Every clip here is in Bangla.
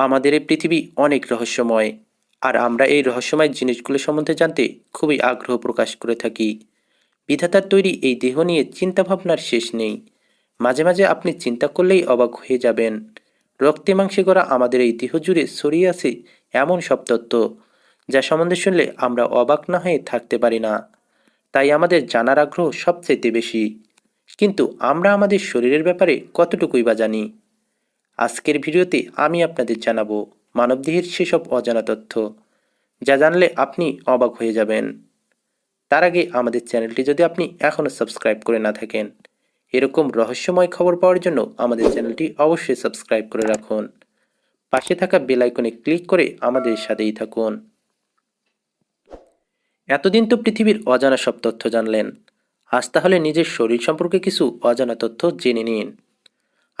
আমাদের এই পৃথিবী অনেক রহস্যময়। আর আমরা এই রহস্যময় জিনিসগুলো সম্বন্ধে জানতে খুবই আগ্রহ প্রকাশ করে থাকি। বিধাতার তৈরি এই দেহ নিয়ে চিন্তাভাবনার শেষ নেই। মাঝে মাঝে আপনি চিন্তা করলেই অবাক হয়ে যাবেন। রক্তে মাংসে করা আমাদের এই দেহ জুড়ে ছড়িয়ে আছে এমন সব তত্ত্ব, যা সম্বন্ধে শুনলে আমরা অবাক না হয়ে থাকতে পারি না। তাই আমাদের জানার আগ্রহ সবচাইতে বেশি। কিন্তু আমরা আমাদের শরীরের ব্যাপারে কতটুকুই বা জানি? আজকের ভিডিওতে আমি আপনাদের জানাব মানবদেহের সেসব অজানা তথ্য, যা জানলে আপনি অবাক হয়ে যাবেন। তার আগে আমাদের চ্যানেলটি যদি আপনি এখনও সাবস্ক্রাইব করে না থাকেন, এরকম রহস্যময় খবর পাওয়ার জন্য আমাদের চ্যানেলটি অবশ্যই সাবস্ক্রাইব করে রাখুন। পাশে থাকা বেল আইকনে ক্লিক করে আমাদের সাথেই থাকুন। এতদিন তো পৃথিবীর অজানা সব তথ্য জানলেন। আজ তাহলে নিজের শরীর সম্পর্কে কিছু অজানা তথ্য জেনে নিন।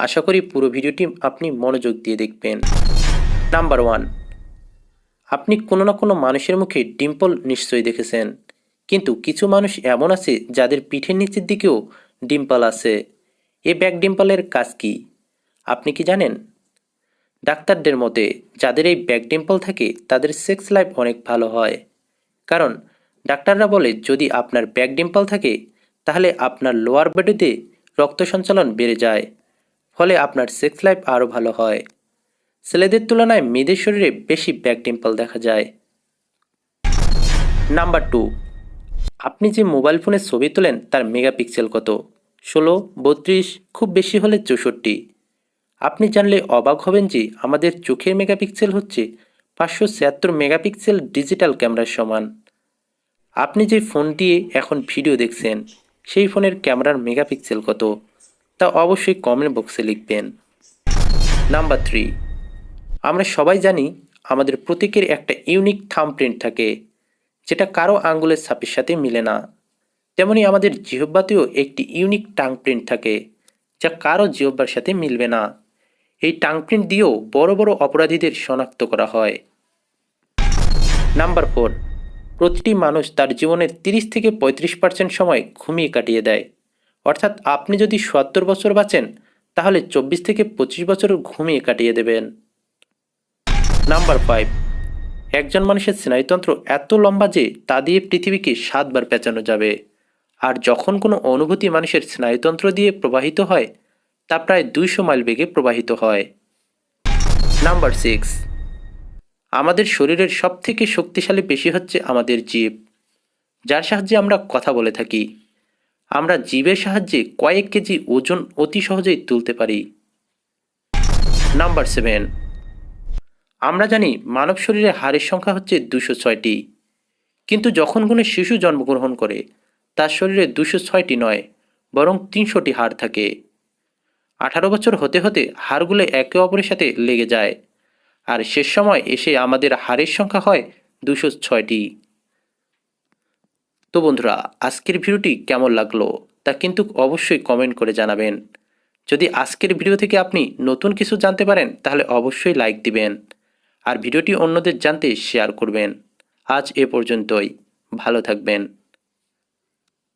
আশা করি পুরো ভিডিওটি আপনি মনোযোগ দিয়ে দেখবেন। নাম্বার ওয়ান, আপনি কোনো না কোনো মানুষের মুখে ডিম্পল নিশ্চয়ই দেখেছেন। কিন্তু কিছু মানুষ এমন আছে যাদের পিঠের নিচের দিকেও ডিম্পল আছে। এ ব্যাক ডিম্পলের কাজ কি? আপনি কি জানেন? ডাক্তারদের মতে, যাদের এই ব্যাক ডিম্পল থাকে, তাদের সেক্স লাইফ অনেক ভালো হয়। কারণ, ডাক্তাররা বলে, যদি আপনার ব্যাক ডিম্পল থাকে, তাহলে আপনার লোয়ার বডিতে রক্ত সঞ্চালন বেড়ে যায়। ফলে আপনার সেক্স লাইফ আরও ভালো হয়। ছেলেদের তুলনায় মেয়েদের শরীরে বেশি ব্যাক ডিম্পল দেখা যায়। নাম্বার টু আপনি যে মোবাইল ফোনে ছবি তোলেন তার মেগাপিক্সেল কত? ষোলো, বত্রিশ, খুব বেশি হলে চৌষট্টি। আপনি জানলে অবাক হবেন যে আমাদের চোখের মেগাপিক্সেল হচ্ছে পাঁচশো ছিয়াত্তর মেগাপিক্সেল ডিজিটাল ক্যামেরার সমান। আপনি যে ফোন দিয়ে এখন ভিডিও দেখছেন, সেই ফোনের ক্যামেরার মেগাপিক্সেল কত? তা অবশ্যই কমেন্ট বক্সে লিখবেন। নাম্বার থ্রি আমরা সবাই জানি আমাদের প্রতীকের একটা ইউনিক থাম প্রিন্ট থাকে, যেটা কারও আঙ্গুলের ছাপের সাথে মিলে না। তেমনি আমাদের জিহব্বাতেও একটি ইউনিক টাং প্রিন্ট থাকে, যা কারও জিহব্বার সাথে মিলবে না। এই টাং প্রিন্ট দিয়েও বড় বড় অপরাধীদের শনাক্ত করা হয়। নাম্বার ফোর প্রতিটি মানুষ তার জীবনের তিরিশ থেকে পঁয়ত্রিশ পার্সেন্ট সময় ঘুমিয়ে কাটিয়ে দেয়। অর্থাৎ আপনি যদি সত্তর বছর বাঁচেন, তাহলে চব্বিশ থেকে পঁচিশ বছর ঘুমিয়ে কাটিয়ে দেবেন। নাম্বার ফাইভ একজন মানুষের স্নায়ুতন্ত্র এত লম্বা যে তা দিয়ে পৃথিবীকে সাতবার পেঁচানো যাবে। আর যখন কোনো অনুভূতি মানুষের স্নায়ুতন্ত্র দিয়ে প্রবাহিত হয়, তা প্রায় দুইশো মাইল বেগে প্রবাহিত হয়। নাম্বার সিক্স আমাদের শরীরের সবথেকে শক্তিশালী পেশি হচ্ছে আমাদের জীব। যার সাহায্যে আমরা কথা বলে থাকি। আমরা জীবের সাহায্যে কয়েক কেজি ওজন অতি সহজেই তুলতে পারি। Number seven. আমরা জানি মানব শরীরে হাড়ের সংখ্যা হচ্ছে দুশো ছয়টি। কিন্তু যখন কোনো শিশু জন্মগ্রহণ করে, তার শরীরে দুশো ছয়টি নয়, বরং তিনশোটি হাড় থাকে। আঠারো বছর হতে হতে হাড়গুলো একে অপরের সাথে লেগে যায়, আর শেষ সময় এসে আমাদের হাড়ের সংখ্যা হয় দুশো ছয়টি। তো বন্ধুরা, আজকের ভিডিওটি কেমন লাগল তা কিন্তু অবশ্যই কমেন্ট করে জানাবেন। যদি আজকের ভিডিও থেকে আপনি নতুন কিছু জানতে পারেন, তাহলে অবশ্যই লাইক দিবেন আর ভিডিওটি অন্যদের জানতে শেয়ার করবেন। আজ এ পর্যন্তই। ভালো থাকবেন।